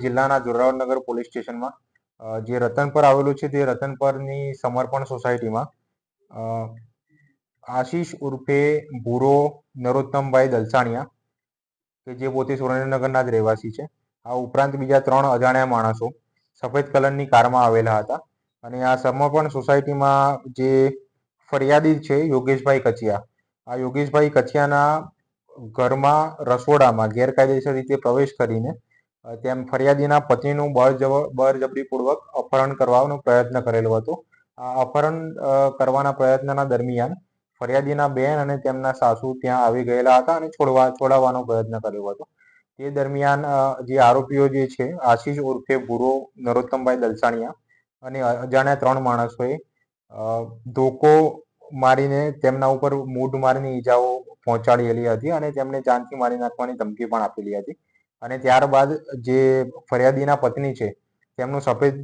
જિલ્લાના જોરાવરનગર પોલીસ સ્ટેશનમાં જે રતનપર આવેલું છે તે રતનપરની સમર્પણ સોસાયટીમાં આશીષ ઉર્ફે ભૂરો નરોત્તમભાઈ દલસાણિયા, કે જે પોતે સુરેન્દ્રનગરના જ રહેવાસી છે. આ ઉપરાંત બીજા ત્રણ અજાણ્યા માણસો સફેદ કલરની કારમાં આવેલા હતા. અને આ સમર્પણ સોસાયટીમાં જે ફરિયાદી છે યોગેશભાઈ કચિયા, આ યોગેશભાઈ કચિયાના ઘરમાં રસોડામાં ગેરકાયદેસર રીતે પ્રવેશ કરીને તેમ ફરિયાદીના પતિનું બળજબ બળજબરીપૂર્વક અપહરણ કરવાનો પ્રયત્ન કરેલો હતો. અપહરણ કરવાના પ્રયત્નના દરમિયાન ફરિયાદીના બેન અને તેમના સાસુ ત્યાં આવી ગયેલા હતા અને છોડવા, છોડાવવાનો પ્રયત્ન કર્યો હતો. તે દરમિયાન જે આરોપીઓ જે છે, આશીષ ઉર્ફે ભૂરો, નરોત્તમભાઈ દલસાણિયા અને અજાણ્યા ત્રણ માણસોએ ધોકો મારીને તેમના ઉપર મૂઢ મારીને ઈજાઓ પહોંચાડેલી હતી અને તેમને જાનથી મારી નાખવાની ધમકી પણ આપેલી હતી. અને ત્યારબાદ જે ફરિયાદીના પત્ની છે, તેમનું સફેદ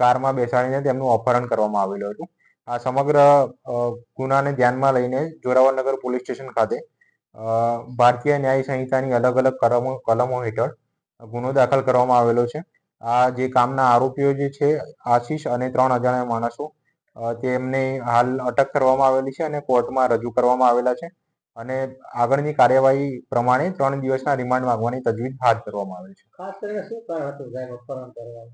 કારમાં બેસાડીને તેમનું અપહરણ કરવામાં આવેલું હતું. આ સમગ્ર ગુનાને ધ્યાનમાં લઈને જોરાવરનગર પોલીસ સ્ટેશન ખાતે ભારતીય ન્યાય સંહિતાની અલગ અલગ કલમો કલમો હેઠળ ગુનો દાખલ કરવામાં આવેલો છે. આ જે કામના આરોપીઓ જે છે, આશીષ અને ત્રણ અજાણ્યા માણસો તેમને હાલ અટક કરવામાં આવેલી છે અને કોર્ટમાં રજૂ કરવામાં આવેલા છે. અને આગળની કાર્યવાહી પ્રમાણે ત્રણ દિવસના રિમાન્ડ માંગવાની તજવીજ હાથ ધરવામાં આવે છે. ખાસ કરીને શું કારણ હતું સાહેબ અપહરણ કરવાનું?